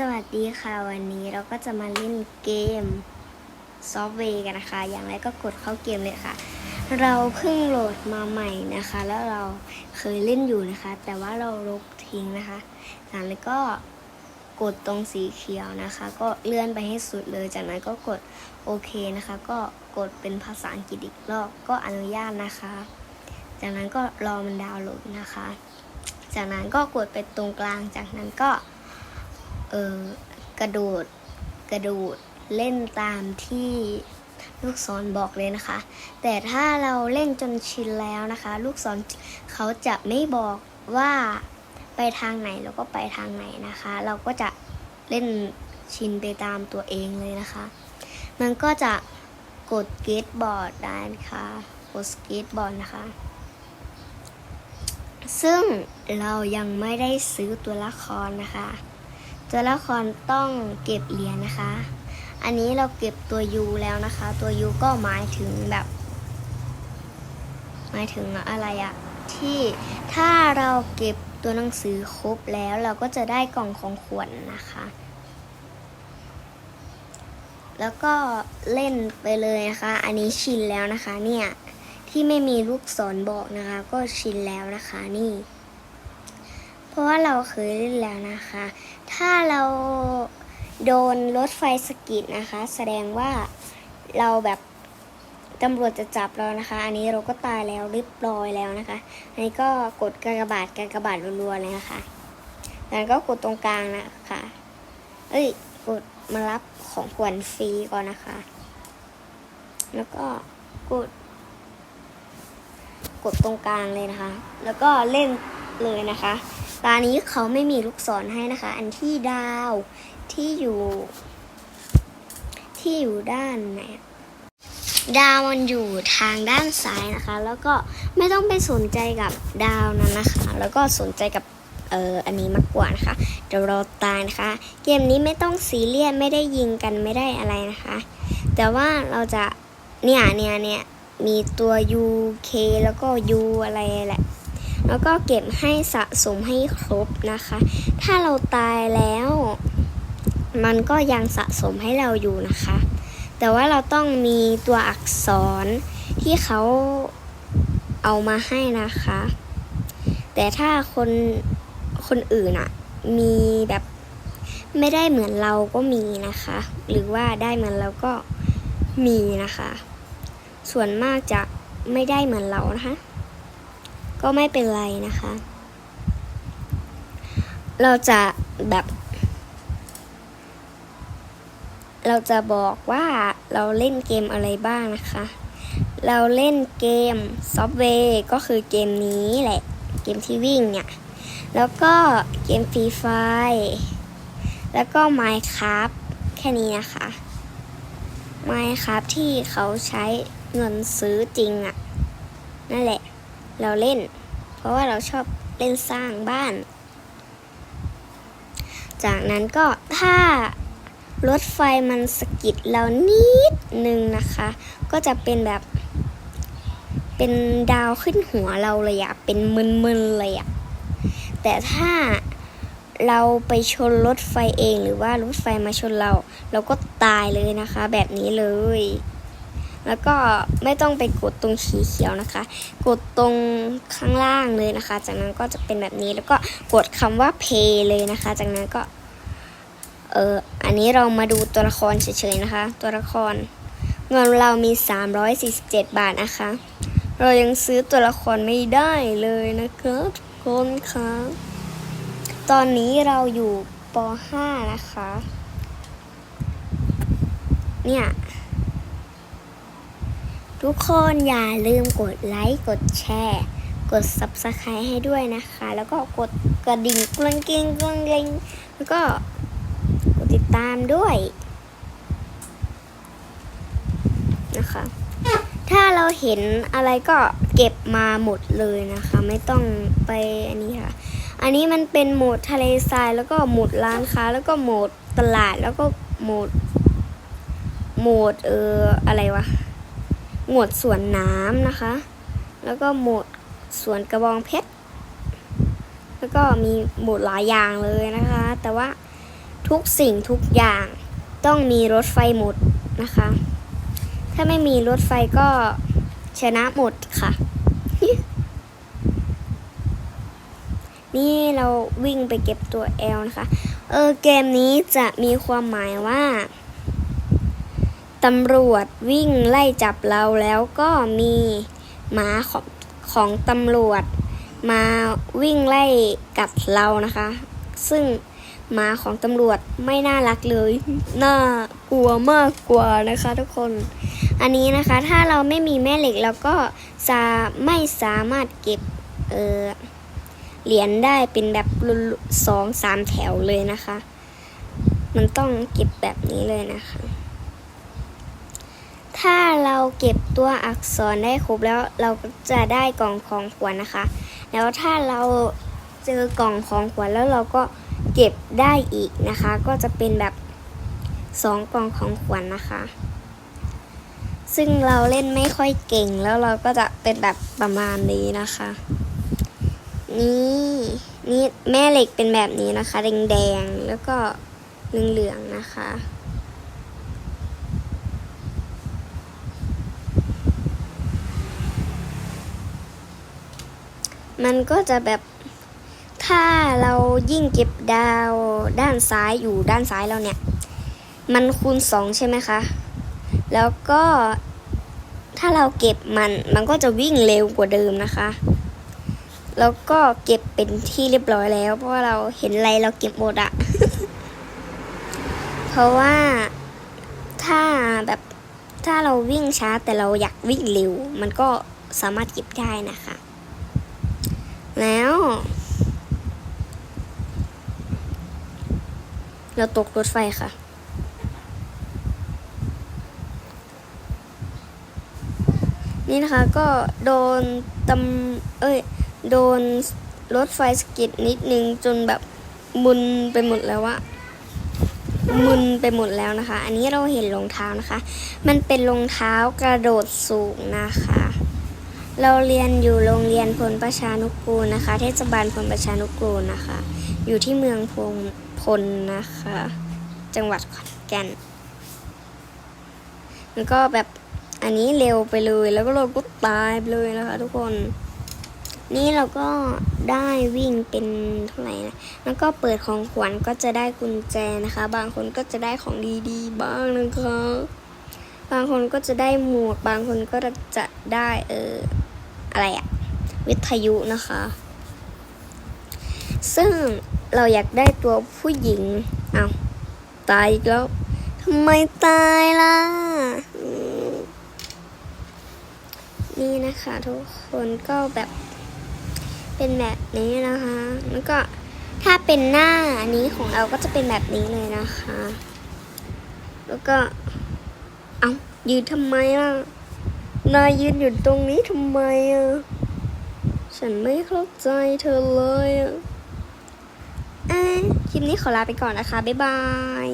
สวัสดีค่ะวันนี้เราก็จะมาเล่นเกมซอฟต์เวย์กันนะคะ อย่างไรก็กดเข้าเกมเลยค่ะ เราเพิ่งโหลดมาใหม่นะคะ แล้วเราเคยเล่นอยู่นะคะ แต่ว่าเราลบทิ้งนะคะจากนั้นก็กดตรงสีเขียวนะคะ ก็เลื่อนไปให้สุดเลย จากนั้นก็กดโอเคนะคะ ก็กดเป็นภาษาอังกฤษอีกรอบก็อนุญาตนะคะ จากนั้นก็รอมันดาวน์โหลดนะคะ จากนั้นก็กดไปตรงกลางจากนั้นก็ ออกระโดดกระโดดเล่นตามที่ลูกศรบอกเลยนะคะ แต่ถ้าเราเล่นจนชินแล้วนะคะ ลูกศรเขาจะไม่บอกว่าไปทางไหนเราก็ไปทางไหนนะคะ เราก็จะเล่นชินไปตามตัวเองเลยนะคะ มันก็จะกดเกตบอร์ดได้นะคะกดสเกตบอร์ดนะคะ ซึ่งเรายังไม่ได้ซื้อตัวละครนะคะ ตัวละครต้องเก็บเหรียญนะคะ อันนี้เราเก็บตัวยูแล้วนะคะ ตัวยูก็หมายถึงแบบ หมายถึงอะไรอะที่ถ้าเราเก็บตัวหนังสือครบแล้วเราก็จะได้กล่องของขวัญนนะคะ แล้วก็เล่นไปเลยนะคะ อันนี้ชินแล้วนะคะเนี่ยที่ไม่มีลูกศรบอกนะคะ ก็ชินแล้วนะคะนี่ เพราะว่าเราเคยเล่นแล้วนะคะ ถ้าเราโดนรถไฟสกิดนะคะ แสดงว่าเราแบบตำรวจจะจับเรานะคะ อันนี้เราก็ตายแล้วเรียบร้อยแล้วนะคะ อันนี้ก็กดกากบาทกากบาทรัวๆเลยนะคะแล้วก็กดตรงกลางนะคะ เอ้ย กดมารับของขวัญฟรีก่อนนะคะ แล้วก็กด กดตรงกลางเลยนะคะ แล้วก็เล่นเลยนะคะ ตอนนี้เขาไม่มีลูกศรให้นะคะ อันที่ดาวที่อยู่ ที่อยู่ด้านไหนดาวมันอยู่ทางด้านซ้ายนะคะ แล้วก็ไม่ต้องไปสนใจกับดาวนั้นนะคะ แล้วก็สนใจกับเอออันนี้มากกว่านะคะเดี๋ยวเราตายนะคะ เกมนี้ไม่ต้องซีเรียสไม่ได้ยิงกันไม่ได้อะไรนะคะ แต่ว่าเราจะเนี่ยเนี่ยเนี่ยมีตัว UK แล้วก็ U อะไรแหละ แล้วก็เก็บให้สะสมให้ครบนะคะ ถ้าเราตายแล้ว มันก็ยังสะสมให้เราอยู่นะคะ แต่ว่าเราต้องมีตัวอักษรที่เขาเอามาให้นะคะ แต่ถ้าคนคนอื่นอะมีแบบไม่ได้เหมือนเราก็มีนะคะ หรือว่าได้เหมือนเราก็มีนะคะ ส่วนมากจะไม่ได้เหมือนเรานะคะ ก็ไม่เป็นไรนะคะ เราจะแบบ เราจะบอกว่าเราเล่นเกมอะไรบ้างนะคะ เราเล่นเกมซอฟต์เวย์ก็คือเกมนี้แหละ เกมที่วิ่งเนี่ย แล้วก็เกมฟรีไฟแล้วก็ Minecraft แค่นี้นะคะ Minecraft ที่เขาใช้เงินซื้อจริงอะ่ะนั่นแหละ เราเล่น เพราะว่าเราชอบเล่นสร้างบ้าน จากนั้นก็ถ้ารถไฟมันสะกิดเรานิดนึงนะคะ ก็จะเป็นแบบ เป็นดาวขึ้นหัวเราเลยอะเป็นมึนๆเลยอะแต่ถ้าเราไปชนรถไฟเองหรือว่ารถไฟมาชนเรา เราก็ตายเลยนะคะ แบบนี้เลย แล้วก็ไม่ต้องไปกดตรงสีเขียวนะคะ กดตรงข้างล่างเลยนะคะ จากนั้นก็จะเป็นแบบนี้แล้วก็กดคำว่า play เลยนะคะ จากนั้นก็เอออันนี้เรามาดูตัวละครเฉยๆนะคะ ตัวละครเงินเรามี 347 บาทนะคะ เรายังซื้อตัวละครไม่ได้เลยนะคะทุกคนคะตอนนี้เราอยู่ป .5 นะคะ เนี่ย ทุกคนอย่าลืมกดไลค์ กดแชร์ กด subscribe ให้ด้วยนะคะ แล้วก็กดกระดิ่งกรุงเกงกรุงเกงแล้วก็กดติดตามด้วย นะคะ ถ้าเราเห็นอะไรก็เก็บมาหมดเลยนะคะ ไม่ต้องไปอันนี้ค่ะ อันนี้มันเป็นโหมดทะเลทรายแล้วก็โหมดร้านค้า แล้วก็โหมดตลาดแล้วก็โหมดโหมดเอออะไรวะ หมดสวนน้ำนะคะ แล้วก็หมดสวนกระบองเพชร แล้วก็มีหมดหลายอย่างเลยนะคะ แต่ว่าทุกสิ่งทุกอย่างต้องมีรถไฟหมดนะคะ ถ้าไม่มีรถไฟก็ชนะหมดค่ะ นี่เราวิ่งไปเก็บตัว L นะคะ เออเกมนี้จะมีความหมายว่า ตำรวจวิ่งไล่จับเราแล้วก็มีหมาของของตำรวจ มาวิ่งไล่กัดเรานะคะ ซึ่งหมาของตำรวจไม่น่ารักเลย น่ากลัวมากกว่านะคะทุกคน อันนี้นะคะถ้าเราไม่มีแม่เหล็กเราก็จะไม่สามารถเก็บเออเหรียญได้เป็นแบบสองสามแถวเลยนะคะ มันต้องเก็บแบบนี้เลยนะคะ ถ้าเราเก็บตัวอักษรได้ครบแล้วเราก็จะได้กล่องของขวัญนะคะ แล้วถ้าเราเจอกล่องของขวัญแล้วเราก็เก็บได้อีกนะคะ ก็จะเป็นแบบสองกล่องของขวัญนะคะ ซึ่งเราเล่นไม่ค่อยเก่งแล้วเราก็จะเป็นแบบประมาณนี้นะคะ นี่นี่แม่เหล็กเป็นแบบนี้นะคะ แดงๆแล้วก็เหลืองๆนะคะ มันก็จะแบบถ้าเรายิ่งเก็บดาวด้านซ้ายอยู่ด้านซ้ายเราเนี่ย มันคูณสองใช่ไหมคะ แล้วก็ถ้าเราเก็บมันมันก็จะวิ่งเร็วกว่าเดิมนะคะ แล้วก็เก็บเป็นที่เรียบร้อยแล้ว เพราะว่าเราเห็นอะไรเราเก็บหมดอะเพราะว่าถ้าแบบถ้าเราวิ่งช้าแต่เราอยากวิ่งเร็ว มันก็สามารถเก็บได้นะคะ เราตกรถไฟค่ะ นี่นะคะก็โดนตำเอ้ย โดนรถไฟสกิดนิดนึงจนแบบมึนไปหมดแล้วอะมึนไปหมดแล้วนะคะ อันนี้เราเห็นรองเท้านะคะ มันเป็นรองเท้ากระโดดสูงนะคะ เราเรียนอยู่โรงเรียนพลประชานุกูลนะคะ เทศบาลพลประชานุกูลนะคะ อยู่ที่เมืองพงพลนะคะ จังหวัดขอนแก่นแล้วก็แบบอันนี้เร็วไปเลยแล้วก็เราก็ตายไปเลยนะคะทุกคน นี่เราก็ได้วิ่งเป็นเท่าไหร่นะแล้วก็เปิดของขวัญก็จะได้กุญแจนะคะ บางคนก็จะได้ของดีๆ บ้างนะคะ บางคนก็จะได้หมวกบางคนก็จะได้เอออะไรอะวิทยุนะคะ ซึ่งเราอยากได้ตัวผู้หญิงเอา้าตายอีกแล้วทำไมตายล่ะ นี่นะคะ ทุกคนก็แบบเป็นแบบนี้นะคะ แล้วก็ถ้าเป็นหน้าอันนี้ของเราก็จะเป็นแบบนี้เลยนะคะ แล้วก็ เอายืนทำไมล่ะ นายยืนอยู่ตรงนี้ทำไมอะ ฉันไม่เข้าใจเธอเลยอะเอ้ยคลิปนี้ขอลาไปก่อนนะคะ บ๊ายบาย